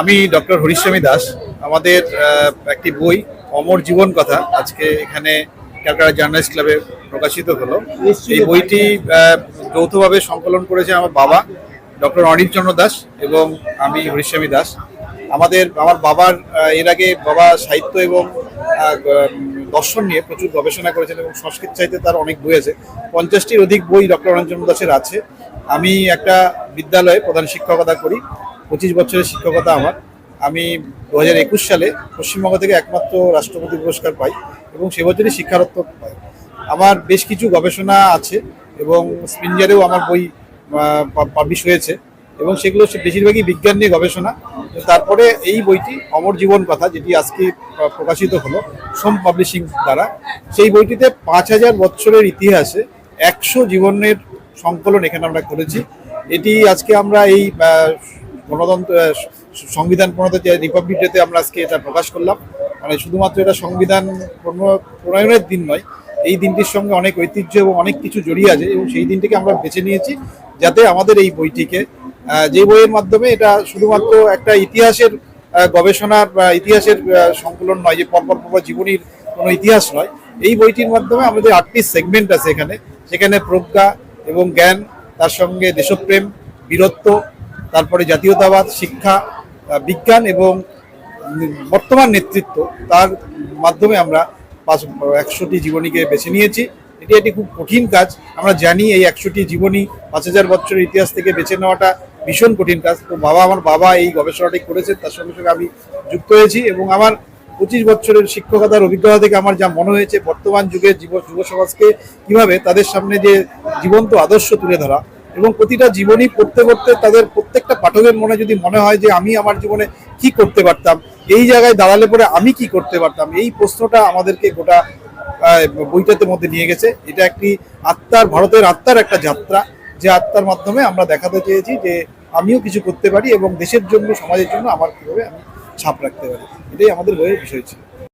আমি ডক্টর হরিস্বামী দাস। আমাদের একটি বই অমর জীবন কথা আজকে এখানে ক্যালকাটা জার্নালিস্ট ক্লাবে প্রকাশিত হলো। এই বইটি যৌথভাবে সংকলন করেছে আমার বাবা ডক্টর অনিল চন্দ্র দাস এবং আমি হরিস্বামী দাস। আমাদের আমার বাবার এর আগে বাবা সাহিত্য এবং দর্শন নিয়ে প্রচুর গবেষণা করেছেন এবং সংস্কৃত সাহিত্যে তার অনেক বই আছে। পঞ্চাশটির অধিক বই ডক্টর অনিল চন্দ্র দাসের আছে। আমি একটা বিদ্যালয়ে প্রধান শিক্ষকতা করি। পঁচিশ বছরের শিক্ষকতা আমার। আমি দু হাজার একুশ সালে পশ্চিমবঙ্গ থেকে একমাত্র রাষ্ট্রপতি পুরস্কার পাই এবং সে বছরই শিক্ষারত্ন পাই। আমার বেশ কিছু গবেষণা আছে এবং স্পিনজারেও আমার বই পাবলিশ হয়েছে এবং সেগুলো বেশিরভাগই বিজ্ঞান নিয়ে গবেষণা। তারপরে এই বইটি অমর জীবন কথা, যেটি আজকে প্রকাশিত হলো সোম পাবলিশিং দ্বারা। সেই বইটিতে পাঁচ হাজার বছরের ইতিহাসে একশো জীবনের সংকলন এখানে আমরা করেছি। এটি আজকে আমরা এই গণতন্ত্র সংবিধান প্রণত যে রিপাবলিক ডেতে আমরা আজকে এটা প্রকাশ করলাম। মানে শুধুমাত্র এটা সংবিধান প্রণ- প্রণয়নের দিন নয়, এই দিনটির সঙ্গে অনেক ঐতিহ্য এবং অনেক কিছু জড়িয়ে আছে এবং সেই দিনটিকে আমরা বেছে নিয়েছি যাতে আমাদের এই বইটিকে যে বইয়ের মাধ্যমে এটা শুধুমাত্র একটা ইতিহাসের গবেষণার বা ইতিহাসের সংকলন নয়, যে পরপর পরপর জীবনীর কোনো ইতিহাস নয়, এই বইটির মাধ্যমে আমাদের আটটি সেগমেন্ট আছে এখানে। সেখানে প্রজ্ঞা এবং জ্ঞান, তার সঙ্গে দেশপ্রেম, বীরত্ব তারপরে জাতীয়তাবাদ, শিক্ষা বিজ্ঞান এবং বর্তমান নেতৃত্ব, তার মাধ্যমে আমরা পাঁচ, একশোটি জীবনীকে বেছে নিয়েছি। এটি একটি খুব কঠিন কাজ। আমরা জানি এই একশোটি জীবনী পাঁচ হাজার বছরের ইতিহাস থেকে বেছে নেওয়াটা ভীষণ কঠিন কাজ। তো বাবা, আমার বাবা এই গবেষণাটি করেছেন, তার সঙ্গে সঙ্গে আমি যুক্ত হয়েছি এবং আমার পঁচিশ বছরের শিক্ষকতার অভিজ্ঞতা থেকে আমার যা মনে হয়েছে, বর্তমান যুগের যুব যুব সমাজকে কীভাবে তাদের সামনে যে জীবন্ত আদর্শ তুলে ধরা এবং প্রতিটা জীবনী পড়তে পড়তে তাদের প্রত্যেকটা পাঠকের মনে যদি মনে হয় যে আমি আমার জীবনে কি করতে পারতাম, এই জায়গায় দাঁড়ালে পরে আমি কি করতে পারতাম, এই প্রশ্নটা আমাদেরকে গোটা বইটাতে মধ্যে নিয়ে গেছে। এটা একটি আত্মার, ভারতের আত্মার একটা যাত্রা। যে আত্মার মাধ্যমে আমরা দেখাতে চেয়েছি যে আমিও কিছু করতে পারি এবং দেশের জন্য, সমাজের জন্য আমার কীভাবে আমি ছাপ রাখতে পারি। এটাই আমাদের বইয়ের বিষয় ছিল।